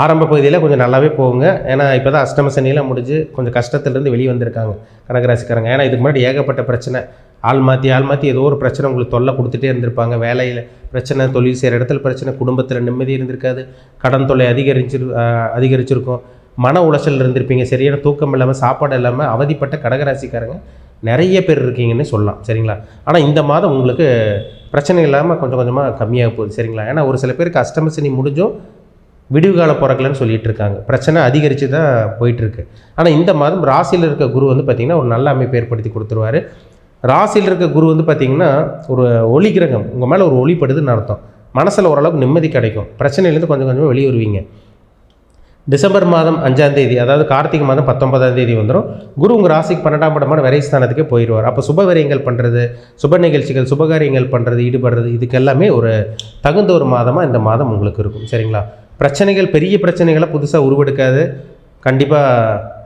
ஆரம்ப பகுதியில் கொஞ்சம் நல்லாவே போகுங்க. ஏன்னா இப்போ தான் அஷ்டம சனியெலாம் முடிஞ்சு கொஞ்சம் கஷ்டத்துலேருந்து வெளியே வந்திருக்காங்க கனகராசிக்காரங்க ஏன்னா இதுக்கு முன்னாடி ஏகப்பட்ட பிரச்சனை. ஆள் மாற்றி ஆள் மாற்றி ஏதோ ஒரு பிரச்சனை உங்களுக்கு தொல்லை கொடுத்துட்டே இருந்திருப்பாங்க. வேலையில் பிரச்சனை தொழில் செய்கிற இடத்துல பிரச்சனை குடும்பத்தில் நிம்மதி இருந்திருக்காது. கடன் தொல்லை அதிகரிச்சிரு அதிகரிச்சிருக்கும். மன உளைச்சல் இருந்திருப்பீங்க. சரியான தூக்கம் இல்லாமல் சாப்பாடு இல்லாமல் அவதிப்பட்ட கடகராசிக்காரங்க நிறைய பேர் இருக்கீங்கன்னு சொல்லலாம். சரிங்களா? ஆனால் இந்த மாதம் உங்களுக்கு பிரச்சனை இல்லாமல் கொஞ்சம் கொஞ்சமாக கம்மியாக போகுது. சரிங்களா? ஏன்னா ஒரு சில பேருக்கு அஷ்டம சனி முடிஞ்சும் விடிவு காலம் பிறக்கலன்னு சொல்லிட்டு இருக்காங்க பிரச்சனை அதிகரித்து தான் போயிட்டுருக்கு. ஆனால் இந்த மாதம் ராசியில் இருக்க குரு வந்து பார்த்திங்கன்னா ஒரு நல்ல அமைப்பு ஏற்படுத்தி கொடுத்துருவாரு. ராசியில் இருக்க குரு வந்து பார்த்திங்கன்னா ஒரு ஒளி கிரகம். உங்கள் மேலே ஒரு ஒளிப்படுதுன்னு அர்த்தம். மனசில் ஓரளவுக்கு நிம்மதி கிடைக்கும். பிரச்சனையிலேருந்து கொஞ்சம் கொஞ்சமாக வெளியே வருவீங்க டிசம்பர் மாதம் அஞ்சாம் தேதி அதாவது கார்த்திகை மாதம் பத்தொன்பதாம் தேதி வந்துடும் குரு உங்கள் ராசிக்கு பன்னெண்டாம் படமான விரைஸ்தானத்துக்கே போயிடுவார் அப்போ சுப விரயங்கள் பண்ணுறது சுப நிகழ்ச்சிகள் சுபகாரியங்கள் பண்ணுறது ஈடுபடுறது இதுக்கெல்லாமே ஒரு தகுந்த ஒரு மாதமாக இந்த மாதம் உங்களுக்கு இருக்கும். சரிங்களா? பிரச்சனைகள் பெரிய பிரச்சனைகளை புதுசாக உருவெடுக்காது. கண்டிப்பாக